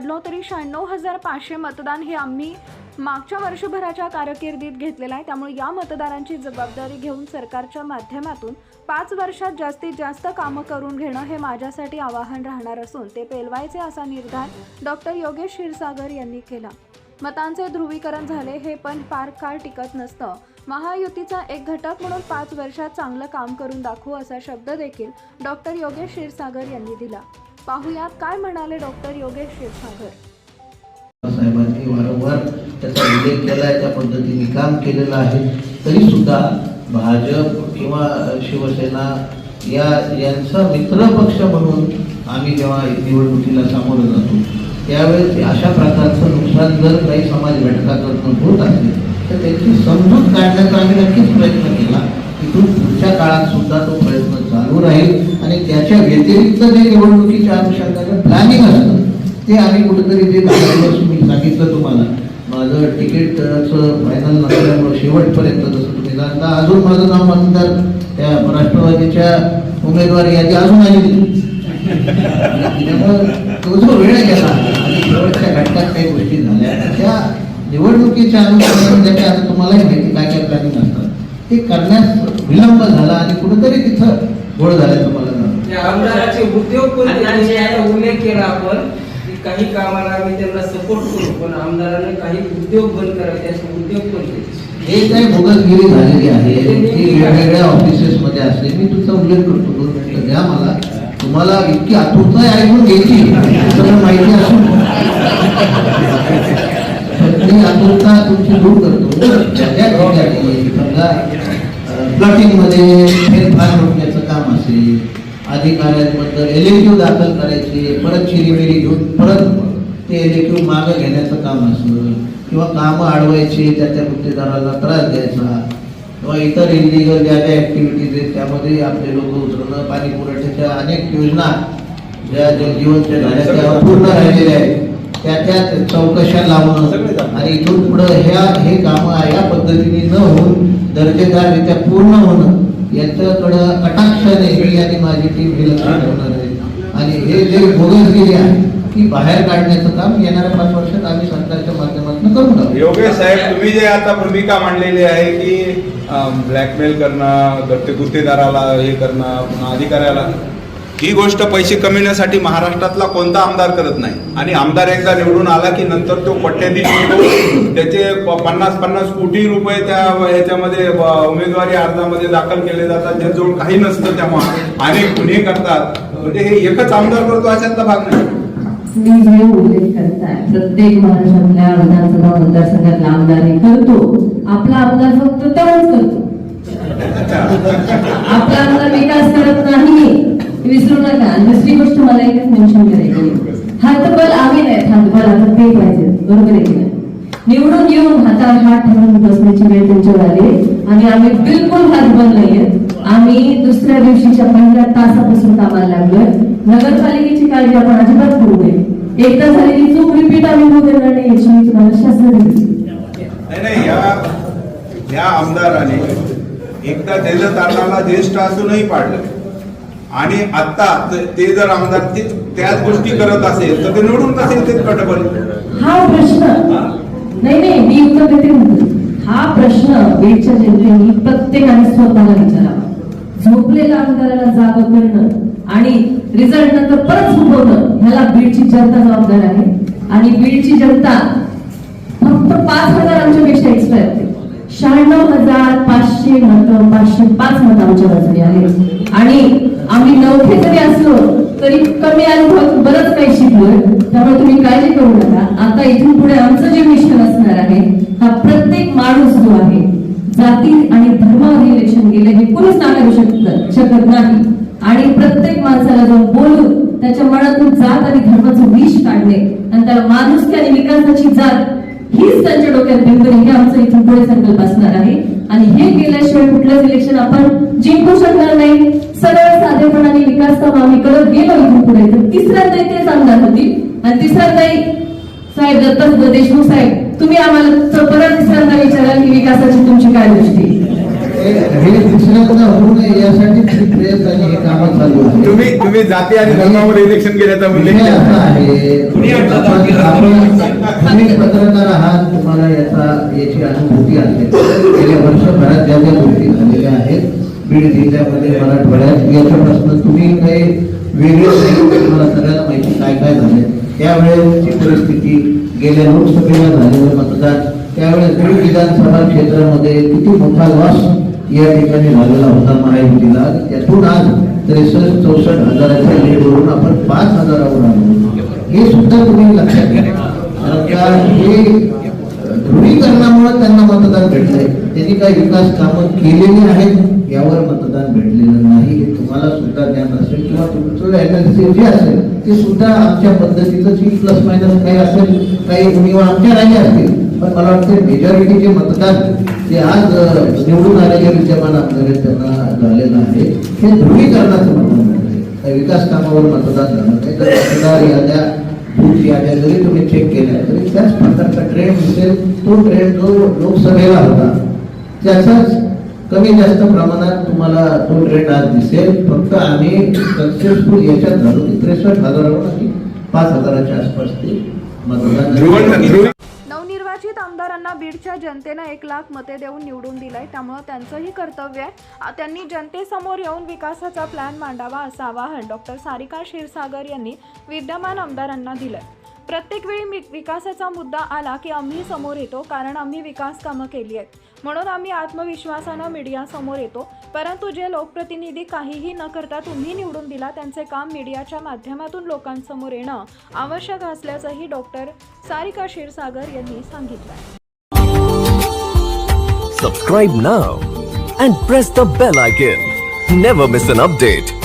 पडलो तरी शहाण्णव हजार पाचशे मतदान हे आम्ही मागच्या वर्षभराच्या कारकिर्दीत घेतलेलं आहे. त्यामुळे या मतदारांची जबाबदारी घेऊन सरकारच्या माध्यमातून पाच वर्षात जास्तीत जास्त कामं करून घेणं हे माझ्यासाठी आवाहन राहणार असून ते पेलवायचे असा निर्धार डॉक्टर योगेश क्षीरसागर यांनी केला. मतांचे ध्रुवीकरण झाले हे पण फार काळ टिकत नसतं. महायुतीचा एक घटक म्हणून पाच वर्षात चांगलं काम करून दाखवू असा शब्द देखील डॉक्टर योगेश क्षीरसागर यांनी दिला. पाहुयात काय म्हणाले डॉक्टर योगेश क्षीरसागर. साहेबांनी वारंवार त्याचा उल्लेख केलाय त्या पद्धतीने काम केलेलं आहे. तरी सुद्धा भाजप किंवा शिवसेना या यांचा मित्रपक्ष म्हणून आम्ही जेव्हा निवडणुकीला सामोरं जातो त्यावेळेस अशा प्रकारचं नुकसान जर काही समाज घटकाकडून होत असेल तर त्याची समजूत काढण्याचा आम्ही नक्कीच प्रयत्न केला. तिथून पुढच्या काळात सुद्धा तो प्रयत्न राहील आणि त्याच्या व्यतिरिक्त जे निवडणुकीच्या अनुषंगाने प्लॅनिंग असतं ते आम्ही कुठेतरी जे दहा मी सांगितलं तुम्हाला. माझं तिकीटचं फायनल नसल्यामुळं शेवटपर्यंत जसं तुम्ही जाणता अजून माझं नाव म्हणतात त्या राष्ट्रवादीच्या उमेदवार यादी अजून आली त्यामुळं तो जो वेळ गेला आणि शेवटच्या घटकात काही गोष्टी झाल्या त्या निवडणुकीच्या अनुषंगाने ज्याच्या तुम्हालाही माहिती काय काय प्लॅनिंग असतात ते करण्यास विलंब झाला आणि कुठेतरी तिथं मला जाणवतं त्या आमदाराचे उद्योग उल्लेख केला आपण. की काही कामाला आम्ही त्यांना सपोर्ट करू पण आमदारांनी काही उद्योग बंद करावे त्याचे उद्योग कोणते हे काही भोगसगिरी झालेली आहे. ती वेगवेगळ्या ऑफिसेस मध्ये असते मी तुमचा उल्लेख करतो. दोन मिनिटं द्या मला. तुम्हाला इतकी आतुरता आहे ऐकून घ्यायची. माहिती असून. मी आतुरता तुमची दूर करतो. ठिकाणी समजा प्लॉटिंगमध्ये अधिकाऱ्यांबद्दल एलेक्यू दाखल करायचे परत चिरीमिरी घेऊन परत ते एलेक्यू मागं घेण्याचं काम असेल किंवा कामं अडवायचे त्या त्या गुत्तेदाराला त्रास द्यायचा किंवा इतर इलिगल ज्या ज्या ऍक्टिव्हिटीज आहेत त्यामध्ये आपले लोक उतरणं पाणी पुरवठ्याच्या अनेक योजना ज्या जलजीवनच्या झाल्या त्या पूर्ण राहिलेल्या आहेत. त्या त्या चौकशा लावणं आणि इथून पुढं ह्या हे कामं या पद्धतीने न होऊन दर्जेदाररित्या पूर्ण होणं याच्याकडं कटाक्षाने मी आणि माझी टीम हे लक्ष ठेवणार आहे. आणि हे जे बोगसगिरी आहे ती बाहेर काढण्याचं काम येणाऱ्या पाच वर्षात आम्ही सरकारच्या माध्यमातून करून टाकू योगेश साहेब तुम्ही जे आता भूमिका मांडलेली आहे की ब्लॅकमेल करणं गट्टे गुत्तेदाराला हे करणं पुन्हा अधिकाऱ्याला ही गोष्ट पैसे कमविण्यासाठी महाराष्ट्रातला कोणता आमदार करत नाही. आणि आमदार एकदा निवडून आला की नंतर तो कोट्याधीश त्याचे पन्नास पन्नास कोटी रुपये त्या ह्याच्यामध्ये उमेदवारी अर्जामध्ये दाखल केले जातात. ज्याजवळ काही नसतं तेव्हा अनेक गुन्हे करतात. म्हणजे हे एकच आमदार करतो अशातला भाग नाही. प्रत्येक महाराष्ट्रातल्या विधानसभा मतदारसंघातला आमदार विसरू नका दुसरी गोष्ट मला एकच मेन्शन करायची हातबल आम्ही नाहीत हातबल आता ते पाहिजे. बरोबर आहे की नाही? निवडून येऊन हातावर हात ठेवून बसण्याची वेळ त्यांच्यावर आली आणि आम्ही बिलकुल हातबल नाहीये. आम्ही दुसऱ्या दिवशीच्या पहिल्या तासापासून कामाला लागलोय. नगरपालिकेची काळजी आपण अजिबात करू नये. एकदा झालेली चूक रिपीट आम्ही होऊ देणार नाही याची मी तुम्हाला शासन दिली. नाही या आमदाराने एकदा त्याला तारणाला ज्येष्ठ असूनही पाडलं आणि आता ते- जर आमदार त्याच गोष्टी करत असेल तर ते निवडून असेल ते कटबल हा प्रश्न. नाही नाही मी उत्तर देते हा प्रश्न बीडच्या जनतेने प्रत्येकाने स्वतःला विचारावा. झोपलेल्या आमदाराला जाग करणं आणि रिझल्ट नंतर परत झोपवणं ह्याला बीडची जनता जबाबदार आहे. आणि बीडची जनता फक्त पाच हजार आमच्यापेक्षा एक्स्ट्रा येते शहाण्णव हजार पाचशे मत पाचशे पाच मत आमच्या बाजूने आहेत आणि आम्ही नवखे जरी असलो तरी कमी अनुभव बरंच काही शिकलोय. त्यामुळे तुम्ही काळजी करू नका. आता इथून पुढे आमचं जे मिशन असणार आहे हा प्रत्येक माणूस जो आहे जाती आणि धर्मावर इलेक्शन गेले हे कोणीच नाकारू शकत शकत नाही. आणि प्रत्येक माणसाला जाऊन बोलून त्याच्या मनातून जात आणि धर्माचं विष काढणे आणि त्याला माणुसकी आणि विकासाची जात हीच त्यांच्या डोक्यात बिंदू हे आमचं इथून पुढे संकल्प असणार आहे. आणि हे केल्याशिवाय कुठलंच इलेक्शन आपण जिंकू शकणार नाही. आम्ही करत गेलो इथून पुढे. तर तिसऱ्यांदाही तेच आमदार होती. आणि तिसऱ्यांदाही साहेब दत्त देशमुख साहेब तुम्ही आम्हाला परत तिसऱ्यांदा विचाराल की विकासाची तुमची काय दृष्टी? हे दुसऱ्यांदा होऊ नये यासाठी प्रयत्न आणि हे कामं चालू आहे तुम्ही तुम्ही जाती आणि धर्मावर इलेक्शन केल्याचा उल्लेख विषय असा केला. आहे आपण- आपण- तुम्ही पत्रकार आहात तुम्हाला याचा याची अनुभूती असेल गेल्या वर्षभरात ज्या ज्या गोष्टी झालेल्या आहेत बीड जिल्ह्यामध्ये मराठवाड्यात याच्यापासून तुम्ही काही वेगळे नाही तुम्हाला सगळ्यांना माहिती काय काय झाले त्यावेळेसची परिस्थिती गेल्या लोकसभेला झालेलं मतदान त्यावेळेस बीड विधानसभा क्षेत्रामध्ये किती मोठा लॉस या ठिकाणी झालेला होता महायुतीला. त्यातून आज त्रेसष्ट चौसष्ट हजाराच्या लीडवरून आपण पाच हजारावर आलो. हे सुद्धा तुम्ही लक्षात घ्या. कारण हे ध्रुवीकरणामुळे त्यांना मतदान भेटलंय. त्यांनी काही विकास कामं केलेली आहेत. यावर मतदान भेटलेलं नाही हे तुम्हाला सुद्धा ज्ञान असेल किंवा तुमचं अनालिसिस जे असेल ते सुद्धा आमच्या पद्धतीचं जी प्लस मायनस काही असेल काही किंवा आमच्या राहिले असतील पण मला वाटतं मेजॉरिटीचे मतदान जे आज निवडून आलेले विद्यमान आमदार त्यांना झालेलं आहे हे ध्रुवीकरणाचं मतदान आहे. विकास कामावर मतदान झालं नाही तर मतदार याद्या बूथ याद्या जरी तुम्ही चेक केल्या तरी त्याच प्रकारचा ट्रेंड दिसेल. तो ट्रेंड जो लोकसभेला होता त्याचाच कमी जास्त प्रमाणात तुम्हाला तो ट्रेंड आज दिसेल. फक्त आम्ही सक्सेसफुल याच्यात झालो. की त्रेसष्ट हजारावर आणि पाच हजाराच्या आसपास ते मतदान नवनिर्वाचित आमदारांना बीडच्या जनतेनं एक लाख मते देऊन निवडून दिलंय. त्यामुळं त्यांचंही कर्तव्य आहे. त्यांनी जनतेसमोर येऊन विकासाचा प्लॅन मांडावा असं आवाहन डॉक्टर सारिका क्षीरसागर यांनी विद्यमान आमदारांना दिलंय. प्रत्येक वेळी मी- विकासाचा मुद्दा आला की आम्ही समोर येतो कारण आम्ही विकास कामं केली आहेत. म्हणून आम्ही आत्मविश्वासानं मीडियासमोर येतो परंतु जे लोकप्रतिनिधी काहीही न करता तुम्ही निवडून दिला त्यांचे काम मीडियाच्या माध्यमातून लोकांसमोर येणं आवश्यक असल्याचंही डॉक्टर सारिका क्षीरसागर यांनी सांगितलं Subscribe now and press the bell icon. Never miss an update.